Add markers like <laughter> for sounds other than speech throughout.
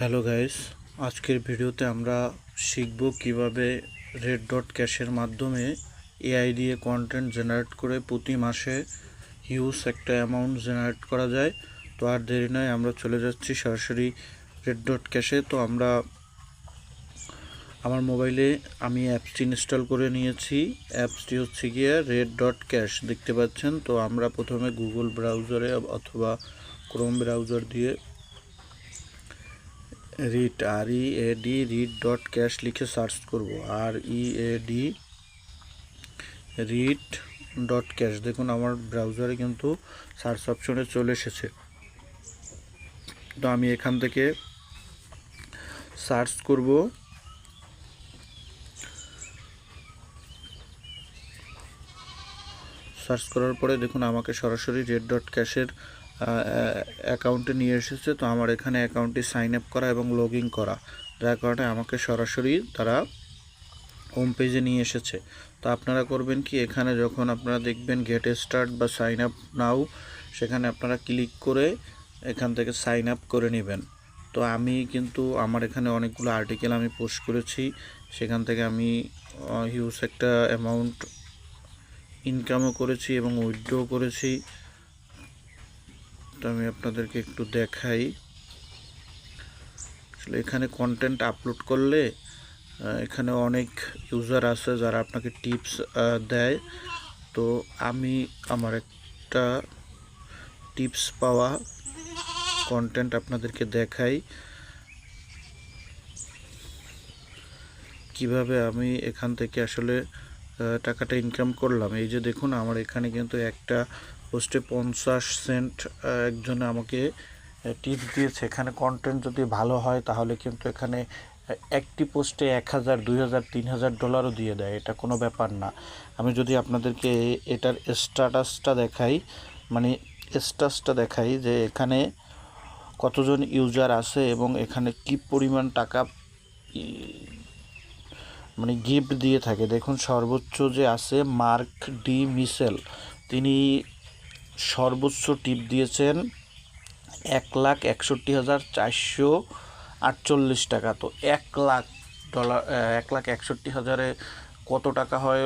Hello guys আজকের ভিডিওতে আমরা শিখব কীভাবে রেড ডট ক্যাশের মাধ্যমে এআই দিয়ে কন্টেন্ট জেনারেট করে প্রতি মাসে হিউজ একটা অ্যামাউন্ট জেনারেট করা যায়। তো আর দেরি নয়, আমরা চলে যাচ্ছি সরাসরি রেড ডট ক্যাশে তো আমরা আমার মোবাইলে আমি অ্যাপসটি ইনস্টল করে নিয়েছি। অ্যাপসটি হচ্ছে গিয়ে রেড ডট ক্যাশ দেখতে পাচ্ছেন? তো আমরা প্রথমে গুগল ব্রাউজারে অথবা ক্রোম ব্রাউজার দিয়ে read R E A D read dot cash লিখে সার্চ করব। R E A D read dot cash দেখুন, আমার ব্রাউজারে কিন্তু সার্চ অপশনে চলে এসেছে। তো আমি এখান থেকে সার্চ করব। সার্চ করার পরে দেখুন, আমাকে সরাসরি রেড ডট ক্যাশের অ্যাকাউন্টে নিয়ে এসেছে, তো আমার এখানে অ্যাকাউন্টটি সাইন আপ করা এবং লগ করা। যার কারণে আমাকে সরাসরি তারা হোম পেজে নিয়ে এসেছে। তো আপনারা করবেন কি, এখানে যখন আপনারা দেখবেন গেট স্টার্ট বা সাইন আপ নাও সেখানে আপনারা ক্লিক করে এখান থেকে সাইন আপ করে নেবেন। তো আমি কিন্তু আমার এখানে অনেকগুলো আর্টিকেল আমি পোস্ট করেছি, সেখান থেকে আমি হিউজ একটা অ্যামাউন্ট ইনকামও করেছি এবং উইথড্রও করেছি। তো আমি আপনাদেরকে একটু দেখাই। আসলে এখানে কন্টেন্ট আপলোড করলে এখানে অনেক ইউজার আছে যারা আপনাকে টিপস দেয়। তো আমি আমার একটা টিপস পাওয়া কন্টেন্ট আপনাদেরকে দেখাই। কীভাবে আমি এখান থেকে আসলে টাকাটা ইনকাম করলাম। এই যে দেখুন, আমার এখানে কিন্তু একটা পোস্টে পঞ্চাশ সেন্ট একজনে আমাকে টিপস দিয়েছে, এখানে কন্টেন্ট যদি ভালো হয়, তাহলে কিন্তু এখানে একটি পোস্টে এক হাজার, দুই হাজার, তিন হাজার ডলারও দিয়ে দেয়। এটা কোনো ব্যাপার না। আমি যদি আপনাদেরকে এটার স্ট্যাটাসটা দেখাই মানে স্ট্যাটাসটা দেখাই যে এখানে কতজন ইউজার আছে এবং এখানে কি পরিমাণ টাকা মানে গিফট দিয়ে থাকে। দেখুন, সর্বোচ্চ যে আছে মার্ক ডি মিসেল তিনি সর্বোচ্চ টিপ দিয়েছেন এক লাখ একষট্টি হাজার চারশো আটচল্লিশ টাকা। তো এক লাখ ডলার এক লাখ একষট্টি হাজারে কত টাকা হয়?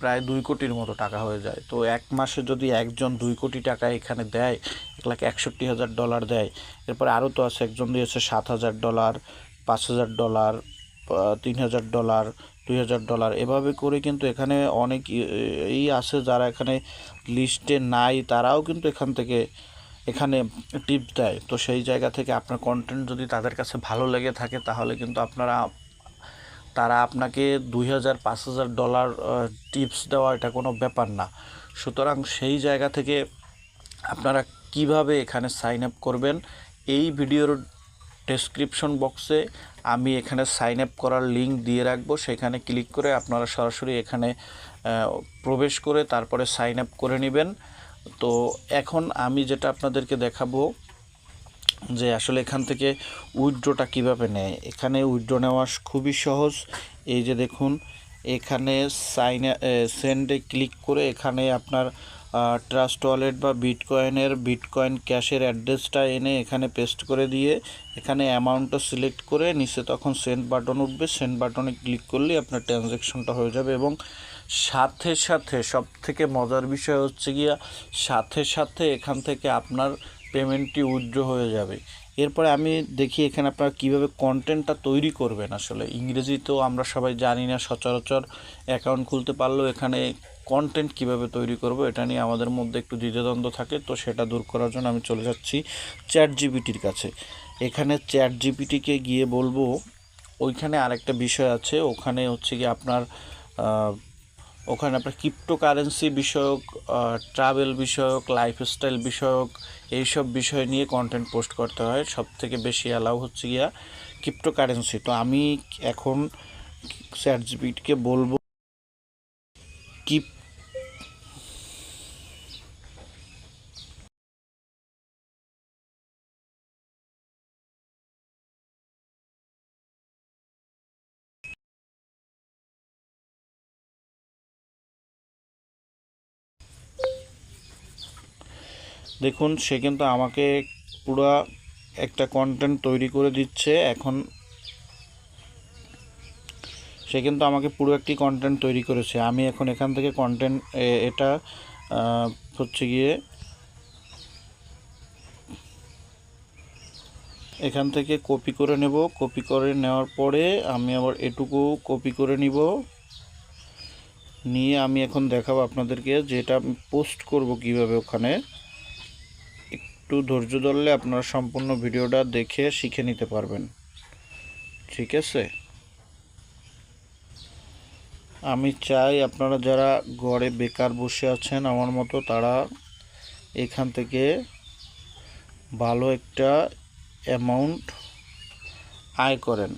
প্রায় দুই কোটির মতো টাকা হয়ে যায়। তো এক মাসে যদি একজন দুই কোটি টাকা এখানে দেয়, এক লাখ একষট্টি হাজার ডলার দেয়, এরপরে আরও তো আছে, একজন দিয়েছে সাত হাজার ডলার, পাঁচ হাজার ডলার তিন হাজার ডলার দুই হাজার ডলার। এভাবে করে কিন্তু এখানে অনেক এই আছে যারা এখানে লিস্টে নাই, তারাও কিন্তু এখান থেকে এখানে টিপ দেয়। তো সেই জায়গা থেকে আপনার কন্টেন্ট যদি তাদের কাছে ভালো লেগে থাকে, তাহলে কিন্তু আপনারা, তারা আপনাকে দুই হাজার, পাঁচ হাজার ডলার টিপস দেওয়া এটা কোনো ব্যাপার না। সুতরাং সেই জায়গা থেকে আপনারা কীভাবে এখানে সাইন আপ করবেন, এই ভিডিওর ডেসক্রিপশন বক্সে আমি এখানে সাইন আপ করার লিংক দিয়ে রাখব। সেখানে ক্লিক করে আপনারা সরাসরি এখানে প্রবেশ করে তারপরে সাইন আপ করে নেবেন। তো এখন আমি যেটা আপনাদেরকে দেখাবো যে আসলে এখান থেকে উইথড্রটা কীভাবে নেয়। এখানে উইথড্র নেওয়া খুবই সহজ। এই যে দেখুন, এখানে সাইন সেন্ডে ক্লিক করে এখানে আপনার ট্রাস্ট ওয়ালেট বা বিটকয়েনের বিটকয়েন ক্যাশের অ্যাড্রেসটা এনে এখানে পেস্ট করে দিয়ে এখানে অ্যামাউন্টটা সিলেক্ট করে নিচে তখন সেন্ড বাটন উঠবে। সেন্ড বাটনে ক্লিক করলে আপনার ট্রানজ্যাকশনটা হয়ে যাবে এবং সাথে সাথে সব থেকে মজার বিষয় হচ্ছে গিয়া সাথে সাথে এখান থেকে আপনার পেমেন্টটি উইথড্র হয়ে যাবে। এরপরে আমি দেখি এখানে আপনারা কীভাবে কন্টেন্টটা তৈরি করবেন আসলে। ইংরেজি তো আমরা সবাই জানি না, সচরাচর অ্যাকাউন্ট খুলতে পারলেও এখানে কন্টেন্ট কীভাবে তৈরি করব এটা নিয়ে আমাদের মধ্যে একটু দ্বিধাদ্বন্দ্ব থাকে, তো সেটা দূর করার জন্য আমি চলে যাচ্ছি চ্যাট জিপিটির কাছে। এখানে চ্যাট জিপিটিকে গিয়ে বলব, ওইখানে আরেকটা বিষয় আছে, ওখানে হচ্ছে কি আপনার ওখানে আপনার ক্রিপ্টোকারেন্সি বিষয়ক ট্রাভেল বিষয়ক লাইফস্টাইল বিষয়ক, এইসব বিষয় নিয়ে কন্টেন্ট পোস্ট করতে হয়। সব থেকে বেশি অ্যালাউ হচ্ছে গিয়া ক্রিপ্টোকারেন্সি তো আমি এখন চ্যাট জিপিটিকে বলব কি দেখুন, সে কিন্তু আমাকে পুরো একটা কন্টেন্ট তৈরি করে দিচ্ছে। এখন সে কিন্তু আমাকে পুরো একটি কন্টেন্ট তৈরি করেছে। আমি এখন এখান থেকে কন্টেন্ট এটা হচ্ছে গিয়ে এখান থেকে কপি করে নেব। কপি করে নেওয়ার পরে আমি আবার এটুকু কপি করে নিব। নিয়ে আমি এখন দেখাবো আপনাদেরকে যেটা পোস্ট করব কীভাবে ওখানে। একটু ধৈর্য ধরলে আপনারা সম্পূর্ণ ভিডিওটা দেখে শিখে নিতে পারবেন। ঠিক আছে? আমি চাই আপনারা যারা ঘরে বেকার বসে আছেন, আমার মতো তারা এখান থেকে ভালো একটা অ্যামাউন্ট আয় করেন।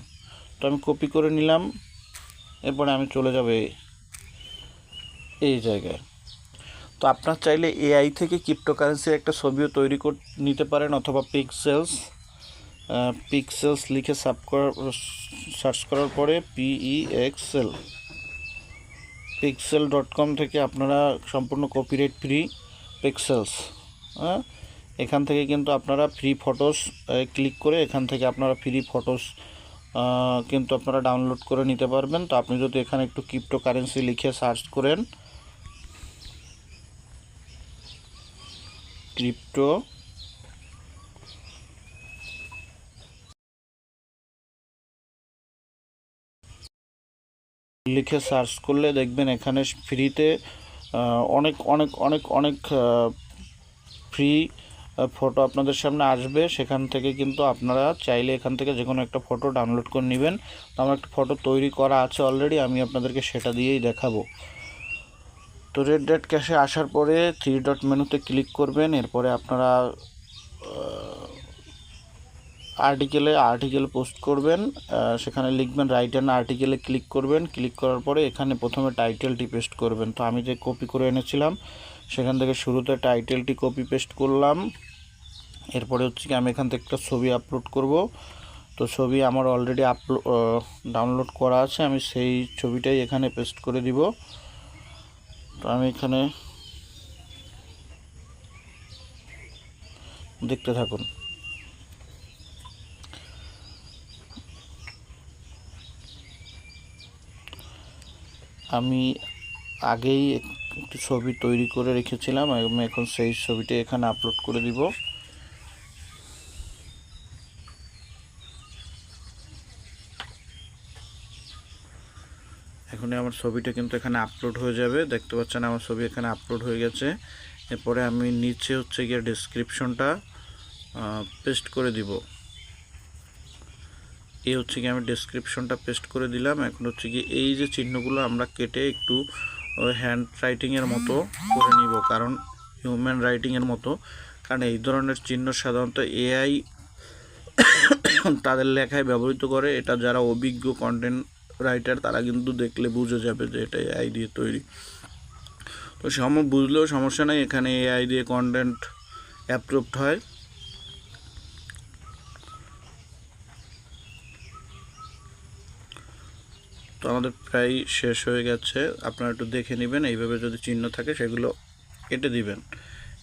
তো আমি কপি করে নিলাম, এরপরে আমি চলে যাব এই- এই জায়গায়। তো আপনার চাইলে এআই থেকে ক্রিপ্টোকারেন্সির একটা ছবিও তৈরি করে নিতে পারেন অথবা পিক্সেলস পিক্সেলস লিখে সাব করার, সার্চ করার পরে পিই এক্সেল পিক্সেল ডট কম থেকে আপনারা সম্পূর্ণ কপিরাইট ফ্রি পিক্সেলস হ্যাঁ? এখান থেকে কিন্তু আপনারা ফ্রি ফটোস ক্লিক করে এখান থেকে আপনারা ফ্রি ফটোস কিন্তু আপনারা ডাউনলোড করে নিতে পারবেন। তো আপনি যদি এখানে একটু ক্রিপ্টো কারেন্সি লিখে সার্চ করেন ক্রিপ্টো। লিখে সার্চ করলে দেখবেন এখানে ফ্রিতে অনেক অনেক অনেক অনেক ফ্রি ফটো আপনাদের সামনে আসবে। সেখান থেকে কিন্তু আপনারা চাইলে এখান থেকে যে কোনো একটা ফটো ডাউনলোড করে নেবেন। আমার একটা ফটো তৈরি করা আছে অলরেডি, আমি আপনাদেরকে সেটা দিয়েই দেখাবো। তো রেড ডট ক্যাশে আসার পরে থ্রি ডট মেনুতে ক্লিক করবেন, এরপরে আপনারা আর্টিকেলে আর্টিকেল পোস্ট করবেন সেখানে লিখবেন রাইট অ্যান্ড আর্টিকেলে ক্লিক করবেন ক্লিক করার পরে এখানে প্রথমে টাইটেলটি পেস্ট করবেন। তো আমি যে কপি করে এনেছিলাম, সেখান থেকে শুরুতে টাইটেলটি কপি পেস্ট করলাম, এরপরে হচ্ছে কি আমি এখান থেকে একটা ছবি আপলোড করব। তো ছবি আমার অলরেডি আপলোড ডাউনলোড করা আছে, আমি সেই ছবিটাই এখানে পেস্ট করে দিব। তো আমি এখানে দেখতে থাকুন। আমি আগেই একটি ছবি তৈরি করে রেখেছিলাম আমি এখন সেই ছবিটি এখানে আপলোড করে দিব। এখনই আমার ছবিটা কিন্তু এখানে আপলোড হয়ে যাবে। দেখতে পাচ্ছেন আমার ছবি এখানে আপলোড হয়ে গেছে। এরপরে আমি নিচে হচ্ছে গিয়ে ডেসক্রিপশনটা পেস্ট করে দিব। এই হচ্ছে কি আমি ডেসক্রিপশনটা পেস্ট করে দিলাম। এখন হচ্ছে কি এই যে চিহ্নগুলো আমরা কেটে একটু হ্যান্ড রাইটিংয়ের মতো করে নিব। কারণ হিউম্যান রাইটিংয়ের মতো। কারণ এই ধরনের চিহ্ন সাধারণত এআই <coughs> তাদের লেখায় ব্যবহৃত করে। এটা যারা অভিজ্ঞ কন্টেন্ট রাইটার তারা কিন্তু দেখলে বুঝে যাবে যে এটা এআই দিয়ে তৈরি। তো সম, বুঝলেও সমস্যা নাই, এখানে এআই দিয়ে কন্টেন্ট অ্যাপ্রুভড হয়। তো আমাদের প্রায় শেষ হয়ে গেছে, আপনারা একটু দেখে নেবেন, এইভাবে যদি চিহ্ন থাকে সেগুলো কেটে দিবেন।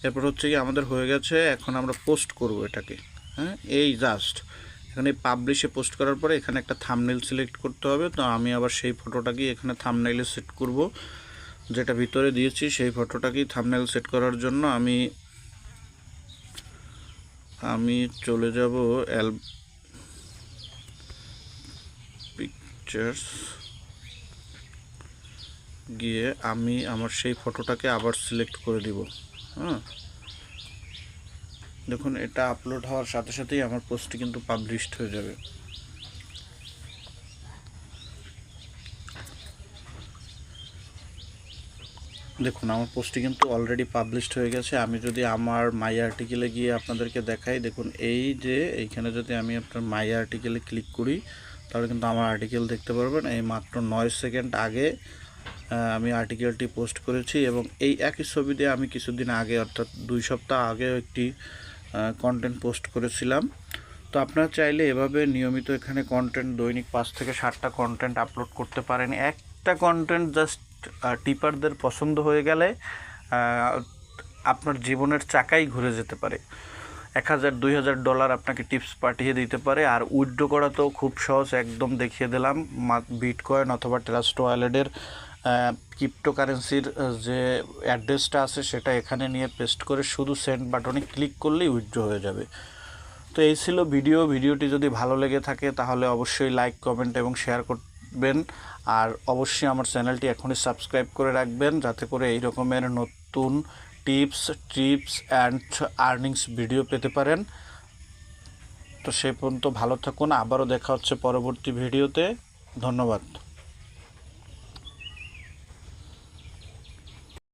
এরপর হচ্ছে কি, আমাদের হয়ে গেছে, এখন আমরা পোস্ট করব এটাকে হ্যাঁ? এই জাস্ট এখানে পাবলিশে পোস্ট করার পরে এখানে একটা থামনেল সিলেক্ট করতে হবে। তো আমি আবার সেই ফটোটাকে এখানে থামনেলে সেট করব। যেটা ভিতরে দিয়েছি, সেই ফটোটাকেই থামনেল সেট করার জন্য আমি আমি চলে যাব অ্যাল পিকচার্স গিয়ে আমি আমার সেই ফটোটাকে আবার সিলেক্ট করে দিব। হ্যাঁ? দেখুন, এটা আপলোড হওয়ার সাথে সাথেই আমার পোস্টটি কিন্তু পাবলিশড হয়ে যাবে। দেখুন, আমার পোস্টটি কিন্তু অলরেডি পাবলিশড হয়ে গেছে। আমি যদি আমার মাই আর্টিকেলে গিয়ে আপনাদেরকে দেখাই, দেখুন, এই যে এইখানে যদি আমি আপনার মাই আর্টিকেলে ক্লিক করি, তাহলে কিন্তু আমার আর্টিকেল দেখতে পারবেন। এই মাত্র নয় সেকেন্ড আগে আমি আর্টিকেলটি পোস্ট করেছি এবং এই একই ছবি দিয়ে আমি কিছুদিন আগে, অর্থাৎ দুই সপ্তাহ আগে একটি কন্টেন্ট পোস্ট করেছিলাম। তো আপনারা চাইলে এভাবে নিয়মিত এখানে কন্টেন্ট দৈনিক পাঁচ থেকে ষাটটা কন্টেন্ট আপলোড করতে পারেন। একটা কন্টেন্ট জাস্ট টিপারদের পছন্দ হয়ে গেলে আপনার জীবনের চাকাই ঘুরে যেতে পারে। এক হাজার, দুই হাজার ডলার আপনাকে টিপস পাঠিয়ে দিতে পারে। আর উইড্রো করা তো খুব সহজ, একদম দেখিয়ে দিলাম। বিটকয়েন অথবা ট্রাস্ট ওয়ালেটের ক্রিপ্টোকারেন্সির যে অ্যাড্রেসটা আছে সেটা এখানে নিয়ে পেস্ট করে শুধু সেন্ড বাটনে ক্লিক করলেই উইথড্র হয়ে যাবে। তো এই ছিল ভিডিও ভিডিওটি যদি ভালো লেগে থাকে তাহলে অবশ্যই লাইক কমেন্ট এবং শেয়ার করবেন। আর অবশ্যই আমার চ্যানেলটি এখনই সাবস্ক্রাইব করে রাখবেন যাতে করে এই রকমের নতুন tips trips and earnings video পেতে পারেন। তো সেই পর্যন্ত ভালো থাকুন। আবারও দেখা হচ্ছে পরবর্তী ভিডিওতে ধন্যবাদ।